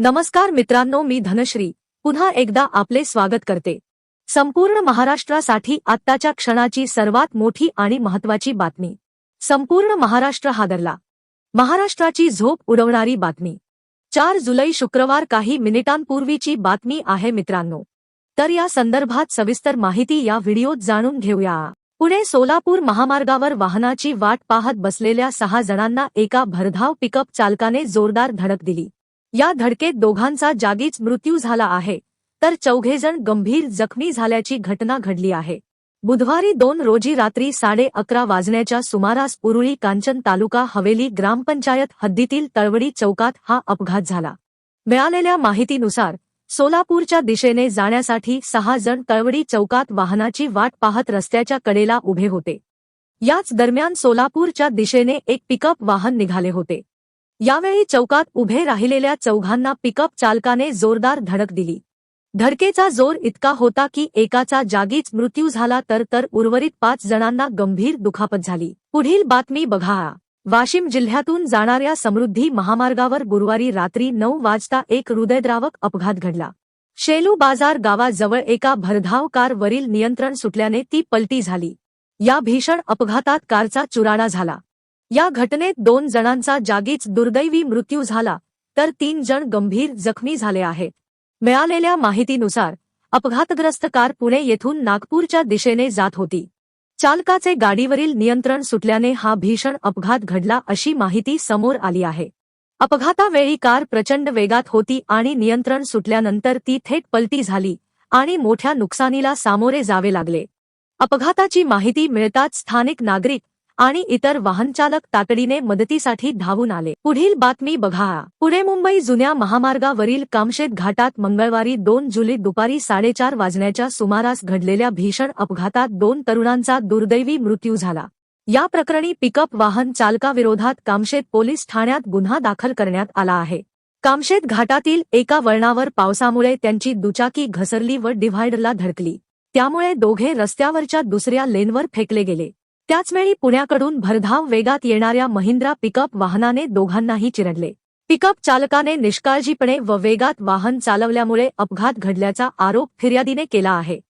नमस्कार मित्रांनो मी धनश्री. पुन्हा एकदा आपले स्वागत करते. संपूर्ण महाराष्ट्रासाठी आत्ताच्या क्षणाची सर्वात मोठी आणि महत्वाची बातमी. संपूर्ण महाराष्ट्र हादरला. महाराष्ट्राची झोप उडवणारी बातमी. चार जुलै शुक्रवार काही मिनिटांपूर्वीची बातमी आहे मित्रांनो. तर या संदर्भात सविस्तर माहिती या व्हिडिओत जाणून घेऊया. पुणे सोलापूर महामार्गावर वाहनाची वाट पाहत बसलेल्या सहा जणांना एका भरधाव पिकअप चालकाने जोरदार धडक दिली. या धडकेत दोघांचा जागीच मृत्यू झाला आहे. तर चौघेजण गंभीर जखमी झाल्याची घटना घडली आहे. बुधवारी दोन रोजी रात्री साडे अकरा वाजण्याच्या सुमारास उरुळी कांचन तालुका हवेली ग्रामपंचायत हद्दीतील तळवडी चौकात हा अपघात झाला. मिळालेल्या माहितीनुसार सोलापूरच्या दिशेने जाण्यासाठी सहा जण तळवडी चौकात वाहनाची वाट पाहत रस्त्याच्या कडेला उभे होते. याच दरम्यान सोलापूरच्या दिशेने एक पिकअप वाहन निघाले होते. यावेळी चौकात उभे राहिलेल्या चौघांना पिकअप चालकाने जोरदार धडक दिली. धडकेचा जोर इतका होता की एकाचा जागीच मृत्यू झाला तर तर उर्वरित पाच जणांना गंभीर दुखापत झाली. पुढील बातमी बघा. वाशिम जिल्ह्यातून जाणाऱ्या समृद्धी महामार्गावर गुरुवारी रात्री नऊ वाजता एक हृदयद्रावक अपघात घडला. शेलू बाजार गावाजवळ एका भरधाव कारवरील नियंत्रण सुटल्याने ती पलटी झाली. या भीषण अपघातात कारचा चुराडा झाला. या घटनेत दोन जणांचा जागीच दुर्दैवी मृत्यू झाला तर तीन जण गंभीर जखमी झाले आहेत. मिळालेल्या माहितीनुसार अपघातग्रस्त कार पुणे येथून नागपूरच्या दिशेने जात होती. चालकाचे गाडीवरील नियंत्रण सुटल्याने हा भीषण अपघात घडला अशी माहिती समोर आली आहे. अपघातावेळी कार प्रचंड वेगात होती आणि नियंत्रण सुटल्यानंतर ती थेट पलटी झाली आणि मोठ्या नुकसानीला सामोरे जावे लागले. अपघाताची माहिती मिळताच स्थानिक नागरिक आणि इतर वाहनचालक तातडीने मदतीसाठी धावून आले. पुढील बातमी बघा. पुणे मुंबई जुन्या महामार्गावरील कामशेत घाटात मंगळवारी दोन जुलै दुपारी साडेचार वाजण्याच्या सुमारास घडलेल्या भीषण अपघातात दोन तरुणांचा दुर्दैवी मृत्यू झाला. या प्रकरणी पिकअप वाहन चालकाविरोधात कामशेत पोलीस ठाण्यात गुन्हा दाखल करण्यात आला आहे. कामशेत घाटातील एका वळणावर पावसामुळे त्यांची दुचाकी घसरली व डिव्हायडरला धडकली. त्यामुळे दोघे रस्त्यावरच्या दुसऱ्या लेनवर फेकले गेले. त्याचवेळी पुण्याकडून भरधाव वेगात येणाऱ्या महिंद्रा पिकअप वाहनाने दोघांनाही चिरडले. पिकअप चालकाने निष्काळजीपणे व वेगात वाहन चालवल्यामुळे अपघात घडल्याचा आरोप फिर्यादीने केला आहे.